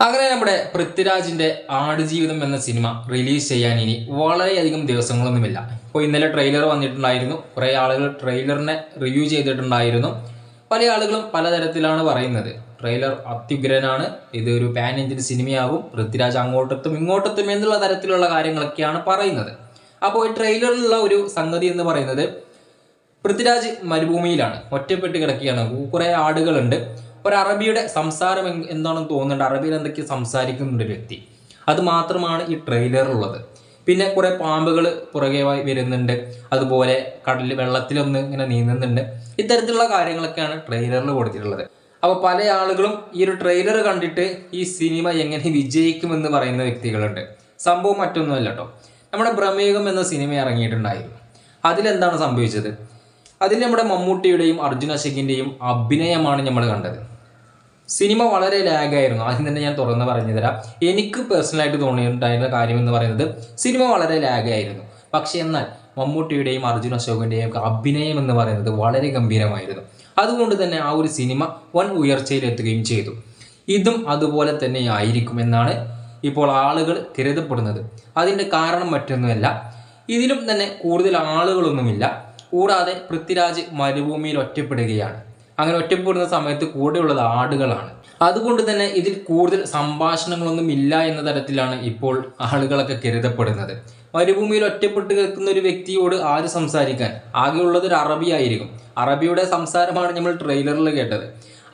അങ്ങനെ നമ്മുടെ പൃഥ്വിരാജിന്റെ ആടുജീവിതം എന്ന സിനിമ റിലീസ് ചെയ്യാൻ ഇനി വളരെയധികം ദിവസങ്ങളൊന്നുമില്ല. ഇപ്പോൾ ഇന്നലെ ട്രെയിലർ വന്നിട്ടുണ്ടായിരുന്നു. കുറേ ആളുകൾ ട്രെയിലറിനെ റിവ്യൂ ചെയ്തിട്ടുണ്ടായിരുന്നു. പല ആളുകളും പലതരത്തിലാണ് പറയുന്നത്. ട്രെയിലർ അത്യുഗ്രനാണ്. ഇത് ഒരു പാൻ ഇന്ത്യൻ സിനിമയാകും. പൃഥ്വിരാജ് അങ്ങോട്ടെത്തും ഇങ്ങോട്ടെത്തും എന്നുള്ള തരത്തിലുള്ള കാര്യങ്ങളൊക്കെയാണ് പറയുന്നത്. അപ്പോൾ ഈ ട്രെയിലറിലുള്ള ഒരു സംഗതി എന്ന് പറയുന്നത് പൃഥ്വിരാജ് മരുഭൂമിയിലാണ്. ഒറ്റപ്പെട്ട് കിടക്കുകയാണ്. കുറേ ആടുകളുണ്ട്. ഒരു അറബിയുടെ സംസാരം എന്താണെന്ന് തോന്നുന്നുണ്ട്. അറബിയിൽ എന്തൊക്കെ സംസാരിക്കുന്നുണ്ട് വ്യക്തി. അത് മാത്രമാണ് ഈ ട്രെയിലറിലുള്ളത് പിന്നെ കുറെ പാമ്പുകൾ പുറകെ വരുന്നുണ്ട്. അതുപോലെ കടലിൽ വെള്ളത്തിലൊന്ന് ഇങ്ങനെ നീന്തുന്നുണ്ട്. ഇത്തരത്തിലുള്ള കാര്യങ്ങളൊക്കെയാണ് ട്രെയിലറിൽ കൊടുത്തിട്ടുള്ളത്. അപ്പോൾ പല ആളുകളും ഈ ഒരു ട്രെയിലർ കണ്ടിട്ട് ഈ സിനിമ എങ്ങനെ വിജയിക്കുമെന്ന് പറയുന്ന വ്യക്തികളുണ്ട്. സംഭവം മറ്റൊന്നുമല്ല കേട്ടോ നമ്മുടെ പ്രമേഹം എന്ന സിനിമ ഇറങ്ങിയിട്ടുണ്ടായിരുന്നു. അതിലെന്താണ് സംഭവിച്ചത്? അതിൽ നമ്മുടെ മമ്മൂട്ടിയുടെയും അർജുന അശോകിന്റെയും അഭിനയമാണ് നമ്മൾ കണ്ടത്. സിനിമ വളരെ ലാഗായിരുന്നു. ആദ്യം തന്നെ ഞാൻ തുറന്ന് പറഞ്ഞു തരാം. എനിക്ക് പേഴ്സണലായിട്ട് തോന്നിയിട്ടുണ്ടായിരുന്ന കാര്യം എന്ന് പറയുന്നത് സിനിമ വളരെ ലാഗായിരുന്നു. പക്ഷേ എന്നാൽ മമ്മൂട്ടിയുടെയും അർജുൻ അശോകന്റെയും അഭിനയം എന്ന് പറയുന്നത് വളരെ ഗംഭീരമായിരുന്നു. അതുകൊണ്ട് തന്നെ ആ ഒരു സിനിമ വൻ ഉയർച്ചയിലെത്തുകയും ചെയ്തു. ഇതും അതുപോലെ തന്നെ ആയിരിക്കും എന്നാണ് ഇപ്പോൾ ആളുകൾ കരുതപ്പെടുന്നത്. അതിന്റെ കാരണം മറ്റൊന്നുമല്ല. ഇതിലും തന്നെ കൂടുതൽ ആളുകളൊന്നുമില്ല. കൂടാതെ പൃഥ്വിരാജ് മരുഭൂമിയിൽ ഒറ്റപ്പെടുകയാണ്. അങ്ങനെ ഒറ്റപ്പെടുന്ന സമയത്ത് കൂടെയുള്ളത് ആടുകളാണ്. അതുകൊണ്ട് തന്നെ ഇതിൽ കൂടുതൽ സംഭാഷണങ്ങളൊന്നും ഇല്ല എന്ന തരത്തിലാണ് ഇപ്പോൾ ആളുകളൊക്കെ കരുതപ്പെടുന്നത്. മരുഭൂമിയിൽ ഒറ്റപ്പെട്ട് കേൾക്കുന്ന ഒരു വ്യക്തിയോട് ആര് സംസാരിക്കാൻ? ആകെയുള്ളത് ഒരു അറബി ആയിരിക്കും. അറബിയുടെ സംസാരമാണ് നമ്മൾ ട്രെയിലറിൽ കേട്ടത്.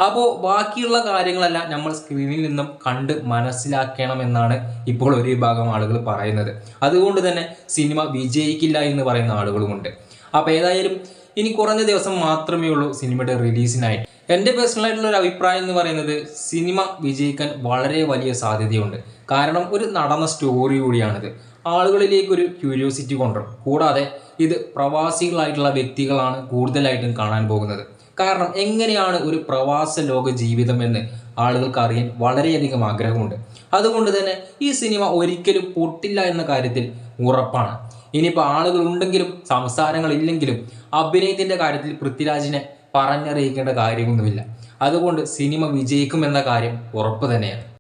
അപ്പോൾ ബാക്കിയുള്ള കാര്യങ്ങളെല്ലാം നമ്മൾ സ്ക്രീനിൽ നിന്നും കണ്ട് മനസ്സിലാക്കണം എന്നാണ് ഇപ്പോൾ ഒരു വിഭാഗം ആളുകൾ പറയുന്നത്. അതുകൊണ്ട് തന്നെ സിനിമ വിജയിക്കില്ല എന്ന് പറയുന്ന ആളുകളുമുണ്ട്. അപ്പോൾ ഏതായാലും ഇനി കുറഞ്ഞ ദിവസം മാത്രമേ ഉള്ളൂ സിനിമയുടെ റിലീസിനായി. എന്റെ പേഴ്സണൽ ആയിട്ടുള്ള ഒരു അഭിപ്രായം എന്ന് പറയുന്നത് സിനിമ വിജയിക്കാൻ വളരെ വലിയ സാധ്യതയുണ്ട്. കാരണം ഒരു നടന്ന സ്റ്റോറി കൂടിയാണിത്. ആളുകളിലേക്ക് ഒരു ക്യൂരിയോസിറ്റി കൊണ്ടുവരും. കൂടാതെ ഇത് പ്രവാസികളായിട്ടുള്ള വ്യക്തികളാണ് കൂടുതലായിട്ടും കാണാൻ പോകുന്നത്. കാരണം എങ്ങനെയാണ് ഒരു പ്രവാസ ലോക ജീവിതം എന്ന് ആളുകൾക്ക് അറിയാൻ വളരെയധികം ആഗ്രഹമുണ്ട്. അതുകൊണ്ട് തന്നെ ഈ സിനിമ ഒരിക്കലും പൊട്ടില്ല എന്ന കാര്യത്തിൽ ഉറപ്പാണ്. ഇനിയിപ്പോൾ ആളുകൾ ഉണ്ടെങ്കിലും സംസാരങ്ങളില്ലെങ്കിലും അഭിനയത്തിന്റെ കാര്യത്തിൽ പൃഥ്വിരാജിനെ പറഞ്ഞറിയിക്കേണ്ട കാര്യമൊന്നുമില്ല. അതുകൊണ്ട് സിനിമ വിജയിക്കുമെന്ന കാര്യം ഉറപ്പ് തന്നെയാണ്.